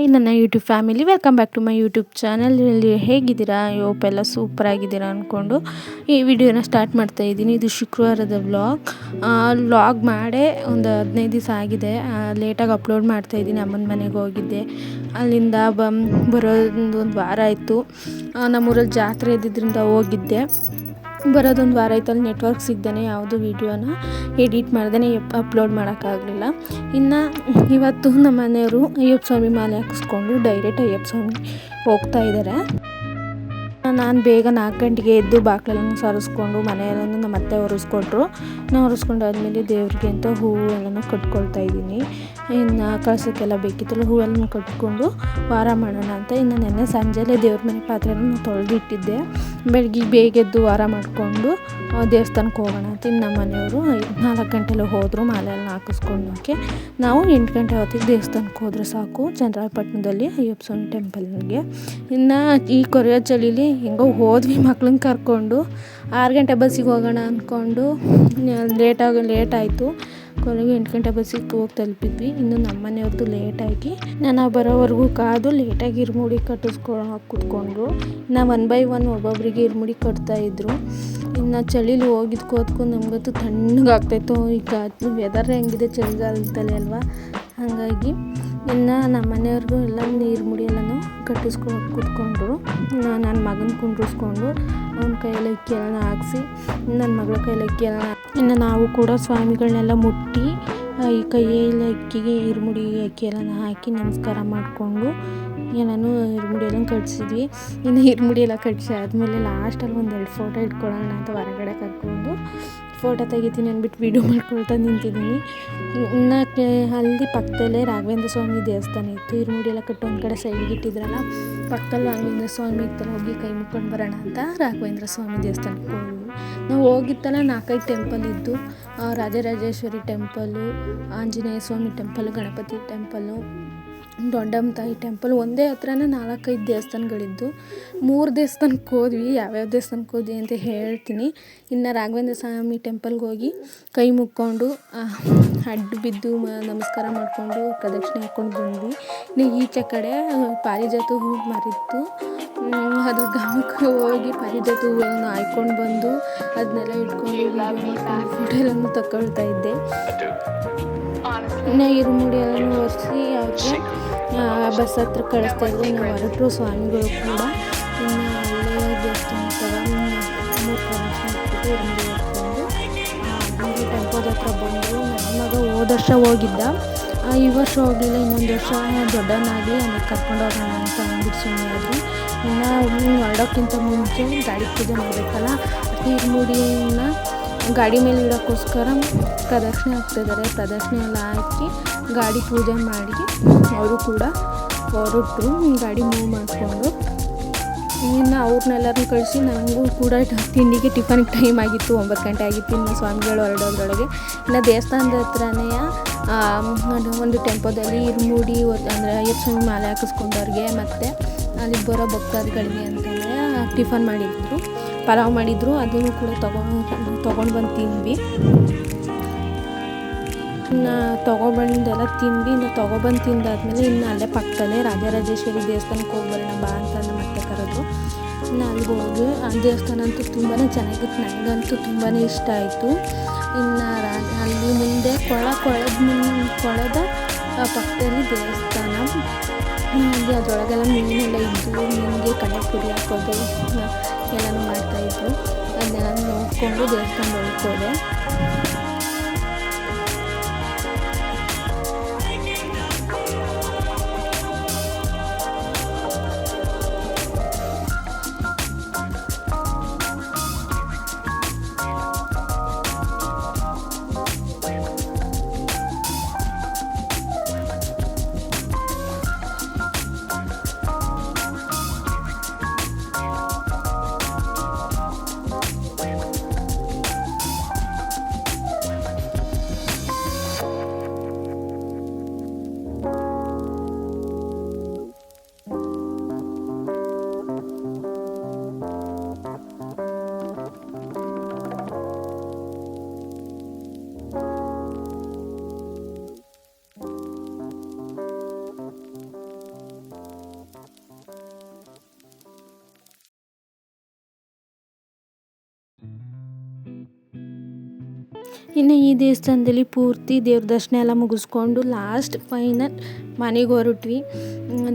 Hi, ನನ್ನ YouTube family. Welcome back to my YouTube channel. ಇಲ್ಲಿ ಹೇಗಿದ್ದೀರಾ? ಎಲ್ಲ ಸೂಪರ್ ಆಗಿದ್ದೀರಾ ಅಂದ್ಕೊಂಡು ಈ ವಿಡಿಯೋನ ಸ್ಟಾರ್ಟ್ ಮಾಡ್ತಾ ಇದ್ದೀನಿ. ಇದು ಶುಕ್ರವಾರದ ವ್ಲಾಗ್ ವ್ಲಾಗ್ ಮಾಡೇ ಒಂದು ಹದಿನೈದು ದಿವಸ ಆಗಿದೆ. ಲೇಟಾಗಿ ಅಪ್ಲೋಡ್ ಮಾಡ್ತಾ ಇದ್ದೀನಿ. ಅಮ್ಮನ ಮನೆಗೆ ಹೋಗಿದ್ದೆ. ಅಲ್ಲಿಂದ ಬಂ ಬರೋದೊಂದು ಒಂದು ವಾರ ಆಯಿತು. ನಮ್ಮೂರಲ್ಲಿ ಜಾತ್ರೆ ಇದ್ದಿದ್ದರಿಂದ ಹೋಗಿದ್ದೆ. ಬರೋದೊಂದು ವಾರ ಆಯ್ತು ಅಲ್ಲಿ ನೆಟ್ವರ್ಕ್ ಸಿಗ್ದೇ ಯಾವುದು ವೀಡಿಯೋನ ಎಡಿಟ್ ಮಾಡ್ದೇ ಅಪ್ಲೋಡ್ ಮಾಡೋಕ್ಕಾಗಲಿಲ್ಲ. ಇನ್ನು ಇವತ್ತು ನಮ್ಮ ಮನೆಯವರು ಅಯ್ಯಪ್ಪ ಸ್ವಾಮಿ ಮಾಲೆ ಹಾಕಿಸ್ಕೊಂಡು ಡೈರೆಕ್ಟ್ ಅಯ್ಯಪ್ಪ ಸ್ವಾಮಿ ಹೋಗ್ತಾ ಇದ್ದಾರೆ ನಾನು ಬೇಗ ನಾಲ್ಕು ಗಂಟೆಗೆ ಎದ್ದು ಬಾಗಿಲೆಲ್ಲ ಸರಿಸ್ಕೊಂಡು ಮನೆಯಲ್ಲೂ ನಮ್ಮ ಅತ್ತೆ ಒರೆಸ್ಕೊಟ್ರು. ನಾನು ಒರೆಸ್ಕೊಂಡು ಆದಮೇಲೆ ದೇವ್ರಿಗೆ ಅಂತ ಹೂವು ಎಲ್ಲನೂ ಕಟ್ಕೊಳ್ತಾ ಇದ್ದೀನಿ. ಇನ್ನು ಕಳ್ಸೋಕ್ಕೆಲ್ಲ ಬೇಕಿತ್ತಲ್ಲ ಹೂವೆಲ್ಲ ಕಟ್ಕೊಂಡು ವಾರ ಮಾಡೋಣ ಅಂತ ಇನ್ನು ನೆನ್ನೆ ಸಂಜೆಲೆ ದೇವ್ರ ಮನೆ ಪಾತ್ರೆನ ತೊಳೆದಿಟ್ಟಿದ್ದೆ. ಬೆಳಗ್ಗೆ ಬೇಗ ಎದ್ದು ವಾರ ಮಾಡಿಕೊಂಡು ದೇವಸ್ಥಾನಕ್ಕೆ ಹೋಗೋಣ ಅಂತ ಇನ್ನು ನಮ್ಮ ಮನೆಯವರು ನಾಲ್ಕು ಗಂಟೆಲ್ಲ ಹೋದರು ಮಾಲೆಲ್ಲ ಹಾಕಿಸ್ಕೊಂಡೋಕೆ ನಾವು ಎಂಟು ಗಂಟೆ ಹೊತ್ತಿಗೆ ದೇವಸ್ಥಾನಕ್ಕೆ ಹೋದರೆ ಸಾಕು. ಚಂದ್ರಾಯಪಟ್ಟಣದಲ್ಲಿ ಅಯ್ಯಪ್ಪ ಸ್ವಾಮಿ ಟೆಂಪಲ್ಗೆ ಇನ್ನು ಈ ಕೊರೆಯೋ ಚಳಿಲಿ ಹೆಂಗೋ ಹೋದ್ವಿ ಮಕ್ಳನ್ನ ಕರ್ಕೊಂಡು. ಆರು ಗಂಟೆ ಬಸ್ಸಿಗೆ ಹೋಗೋಣ ಅಂದ್ಕೊಂಡು ಲೇಟಾಗಿ ಲೇಟ್ ಆಯಿತು. ಕೊನೆಗೆ ಎಂಟು ಗಂಟೆ ಬಸ್ಸಿಗೆ ಹೋಗಿ ತಲುಪಿದ್ವಿ. ಇನ್ನು ನಮ್ಮ ಮನೆಯವ್ರದ್ದು ಲೇಟಾಗಿ ನಾನು ಬರೋವರೆಗೂ ಕಾದು ಲೇಟಾಗಿ ಇರ್ಮುಡಿ ಕಟ್ಟಿಸ್ಕೊ, ಕೂತ್ಕೊಂಡ್ರು. ಇನ್ನು ಒನ್ ಬೈ ಒನ್ ಒಬ್ಬೊಬ್ಬರಿಗೆ ಇರ್ಮುಡಿ ಕಟ್ತಾಯಿದ್ರು ಇನ್ನು ಚಳಿಲಿ ಹೋಗಿದ್ದು ಕೂತ್ಕೊಂಡು ನಮಗಂತೂ ತಣ್ಣಗಾಗ್ತಾಯಿತ್ತು ಈಗ ವೆದರ್ ಹೆಂಗಿದೆ ಚಳಿಗಾಲದಲ್ಲಿ ಅಲ್ವಾ? ಹಾಗಾಗಿ ಇನ್ನು ನಮ್ಮ ಮನೆಯವ್ರಿಗೂ ಎಲ್ಲ ನೀರು ಮುಡಿ ಎಲ್ಲನೂ ಕಟ್ಟಿಸ್ಕೊಂಡು ಕೂತ್ಕೊಂಡ್ರು. ನನ್ನ ಮಗನ ಕುಂಡ್ರಿಸ್ಕೊಂಡು ಅವನ ಕೈಯಲ್ಲಿ ಅಕ್ಕಿ ಹಾಕ್ಸಿ, ನನ್ನ ಮಗಳ ಕೈಯಲ್ಲಿ ಅಕ್ಕಿ ಇನ್ನು ನಾವು ಕೂಡ ಸ್ವಾಮಿಗಳನ್ನೆಲ್ಲ ಮುಟ್ಟಿ ಈ ಕೈಯಲ್ಲಿ ಅಕ್ಕಿಗೆ ಇರುಮುಡಿ ಅಕ್ಕಿ ಎಲ್ಲ ಹಾಕಿ ನಮಸ್ಕಾರ ಮಾಡಿಕೊಂಡು ಎಲ್ಲನೂ ಇರುಮುಡಿ ಎಲ್ಲ ಕಟ್ಸಿದ್ವಿ. ಇನ್ನು ಇರುಮುಡಿ ಎಲ್ಲ ಕಟ್ಸಿ ಆದಮೇಲೆ ಲಾಸ್ಟಲ್ಲಿ ಒಂದು ಎರಡು ಫೋಟೋ ಇಟ್ಕೊಳ್ಳೋಣ ಅಂತ ಹೊರಗಡೆ ಕರ್ಕೊಂಡು ಫೋಟೋ ತೆಗಿತೀನಿ ಅಂದ್ಬಿಟ್ಟು ವೀಡಿಯೋ ಮಾಡ್ಕೊಳ್ತಾ ನಿಂತಿದ್ದೀನಿ. ಇನ್ನು ಅಲ್ಲಿ ಪಕ್ಕದಲ್ಲೇ ರಾಘವೇಂದ್ರ ಸ್ವಾಮಿ ದೇವಸ್ಥಾನ ಇತ್ತು. ಇರುಮುಡಿ ಎಲ್ಲ ಕಟ್ಟು ಒಂದು ಕಡೆ ಸೈಡ್ಗೆ ಇಟ್ಟಿದ್ರಲ್ಲ, ಪಕ್ಕದಲ್ಲಿ ರಾಘವೇಂದ್ರ ಸ್ವಾಮಿ ಇತ್ತಲ್ಲ ಹೋಗಿ ಕೈ ಮುಕ್ಕೊಂಡು ಬರೋಣ ಅಂತ ರಾಘವೇಂದ್ರ ಸ್ವಾಮಿ ದೇವಸ್ಥಾನಕ್ಕೆ ಹೋಗಿ ನಾವು ಹೋಗಿತ್ತಲ್ಲ ನಾಲ್ಕೈದು ಟೆಂಪಲ್ ಇದ್ದು. Rajarajeshwari temple Anjaneya Swamy temple Ganapati temple Doddamma ತಾಯಿ ಟೆಂಪಲ್. ಒಂದೇ ಹತ್ರನೇ ನಾಲ್ಕೈದು ದೇವಸ್ಥಾನಗಳಿದ್ದು, ಮೂರು ದೇವಸ್ಥಾನಕ್ಕೆ ಹೋದ್ವಿ, ಯಾವ್ಯಾವ ದೇವಸ್ಥಾನಕ್ಕೆ ಹೋದ್ವಿ ಅಂತ ಹೇಳ್ತೀನಿ. ಇನ್ನು ರಾಘವೇಂದ್ರ ಸ್ವಾಮಿ ಟೆಂಪಲ್ಗೆ ಹೋಗಿ ಕೈ ಮುಕ್ಕೊಂಡು ಅಡ್ಡ ಬಿದ್ದು ನಮಸ್ಕಾರ ಮಾಡಿಕೊಂಡು ಪ್ರದಕ್ಷಿಣೆ ಹಾಕ್ಕೊಂಡು ಬಂದ್ವಿ. ಇನ್ನು ಈಚೆ ಕಡೆ ಪಾರಿಜಾತ ಹೂ ಮಾರಿತ್ತು ಅದ್ರ ಗಮಕ್ಕೆ ಹೋಗಿ ಪಾರಿಜಾತ ಹೂವನ್ನು ಆಯ್ಕೊಂಡು ಬಂದು, ಅದನ್ನೆಲ್ಲ ಇಟ್ಕೊಂಡು ಫೋಟೋ ಎಲ್ಲ ತಗೊಳ್ತಾ ಇದ್ದೆ. ಇರುಮುಡಿ ಎಲ್ಲ ಒರೆಸಿ ಅವ್ರಿಗೆ ಬಸ್ ಹತ್ರ ಕಳಿಸ್ತಾ ಇದ್ವಿ ನಾವು ಹೊರಟರು ಸ್ವಾಮಿಗಳು ಕೂಡ. ಇನ್ನು ಅಲ್ಲೇ ದೇವಸ್ಥಾನ ಮೂರು ಹೊತ್ಕೊಂಡು ಟೆಂಪೋದ ಹತ್ರ ಬಂದು ನನ್ನ ಹೋದ ವರ್ಷ ಹೋಗಿದ್ದ. ಈ ವರ್ಷ ಹೋಗಲಿಲ್ಲ, ಇನ್ನೊಂದು ವರ್ಷ ದೊಡ್ಡನಾಗಿ ನನಗೆ ಕರ್ಕೊಂಡು ಹೋಗೋಣ ಅಂತ ಅಂದ್ಬಿಟ್ಟು ಸುಮ್ಮನೆ ಇನ್ನು ಹೊರಡೋಕ್ಕಿಂತ ಮುಂಚೆ ಗಾಡಿ ಪೂಜೆ ಮಾಡಬೇಕಲ್ಲ ಇರುಮುಡಿನ ಗಾಡಿ ಮೇಲೆ ಇಡೋಕ್ಕೋಸ್ಕರ ಪ್ರದಕ್ಷಿಣೆ ಹಾಕ್ತಿದ್ದಾರೆ ಪ್ರದಕ್ಷಿಣೆ ಎಲ್ಲ ಹಾಕಿ ಗಾಡಿ ಪೂಜೆ ಮಾಡಿ ಅವರು ಕೂಡ ಹೊರಟರು ಗಾಡಿ ಮೂವ್ ಮಾಡಿಕೊಂಡು ಇನ್ನು ಅವ್ರನ್ನೆಲ್ಲರೂ ಕಳಿಸಿ ನನಗೂ ಕೂಡ ತಿಂಡಿಗೆ ಟಿಫನ್ಗೆ ಟೈಮ್ ಆಗಿತ್ತು. ಒಂಬತ್ತು ಗಂಟೆ ಆಗಿತ್ತು. ಇನ್ನು ಸ್ವಾಮಿಗಳು ಹೊರಡೋದ್ರೊಳಗೆ. ಇನ್ನು ದೇವಸ್ಥಾನದ ಹತ್ರನೇ ಒಂದು ಟೆಂಪೋದಲ್ಲಿ ಇರುಮುಡಿ ಅಂದರೆ ಅಯ್ಯಪ್ಪ ಸ್ವಾಮಿ ಮಾಲೆ ಹಾಕಿಸ್ಕೊಂಡವ್ರಿಗೆ ಮತ್ತು ಅಲ್ಲಿ ಬರೋ ಭಕ್ತಾದಿಗಳಿಗೆ ಅಂತಂದರೆ ಟಿಫನ್ ಮಾಡಿದ್ರು, ಪಲಾವ್ ಮಾಡಿದ್ರು. ಅದನ್ನು ಕೂಡ ತೊಗೊಂಡು ತೊಗೊಂಡು ಬಂದು ತಿಂದ್ವಿ. ಇನ್ನು ತೊಗೊಬಂದೆಲ್ಲ ತಿಂದು ಇನ್ನು ತೊಗೊಬಂದು ತಿಂದಾದ್ಮೇಲೆ ಇನ್ನು ಅಲ್ಲೇ ಪಕ್ಕದಲ್ಲೇ ರಾಜರಾಜೇಶ್ವರಿ ದೇವಸ್ಥಾನಕ್ಕೆ ಹೋಗಿ ಬಾ ಅಂತ ಮತ್ತೆ ಕರೆದು ಇನ್ನು ಅಲ್ಲಿಗೆ ಹೋಗಿ ಆ ದೇವಸ್ಥಾನ ಅಂತೂ ತುಂಬಾ ಚೆನ್ನಾಗಿತ್ತು. ನನಗಂತೂ ತುಂಬಾ ಇಷ್ಟ ಆಯಿತು. ಇನ್ನು ಅಲ್ಲಿ ಮುಂದೆ ಕೊಳ, ಕೊಳದ ಮುಂದೆ ಕೊಳದ ಪಕ್ಕದಲ್ಲಿ ದೇವಸ್ಥಾನ. ಅಲ್ಲಿ ಅದರೊಳಗೆಲ್ಲ ಮೀನೆಲ್ಲ ಇದ್ದು, ಮೀನಿಗೆ ಕಡಲೆಪುರಿ ಹಾಕೋದು ಎಲ್ಲನೂ ಮಾಡ್ತಾಯಿದ್ರು ಅದನ್ನೆಲ್ಲ ನೋಡಿಕೊಂಡು ದೇವಸ್ಥಾನ ಒಳಗೆ ಇನ್ನು ಈ ದೇವಸ್ಥಾನದಲ್ಲಿ ಪೂರ್ತಿ ದೇವ್ರ ದರ್ಶನ ಎಲ್ಲ ಮುಗಿಸ್ಕೊಂಡು ಲಾಸ್ಟ್ ಫೈನಲ್ ಮನೆಗೆ ಹೊರಟ್ವಿ.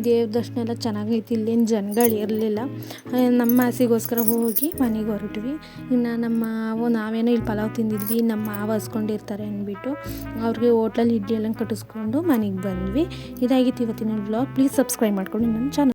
ದೇವ್ರ ದರ್ಶನ ಎಲ್ಲ ಚೆನ್ನಾಗೈತಿ, ಇಲ್ಲೇನು ಜನಗಳು ಇರಲಿಲ್ಲ. ನಮ್ಮ ಆಸೆಗೋಸ್ಕರ ಹೋಗಿ ಮನೆಗೆ ಹೊರಟ್ವಿ. ಇನ್ನು ನಮ್ಮ ಮಾವು ನಾವೇನೋ ಇಲ್ಲಿ ಪಲಾವ್ ತಿಂದಿದ್ವಿ, ನಮ್ಮ ಮಾವ ಹಸ್ಕೊಂಡಿರ್ತಾರೆ ಅಂದ್ಬಿಟ್ಟು ಅವ್ರಿಗೆ ಹೋಟ್ಲಲ್ಲಿ ಇಡ್ಲಿ ಎಲ್ಲ ಕಟ್ಟಿಸ್ಕೊಂಡು ಮನೆಗೆ ಬಂದ್ವಿ. ಇದಾಗಿತ್ತು ಇವತ್ತಿನ ಬ್ಲಾಗ್ ಪ್ಲೀಸ್ ಸಬ್ಸ್ಕ್ರೈಬ್ ಮಾಡ್ಕೊಂಡು ನನ್ನ ಚಾನಲ್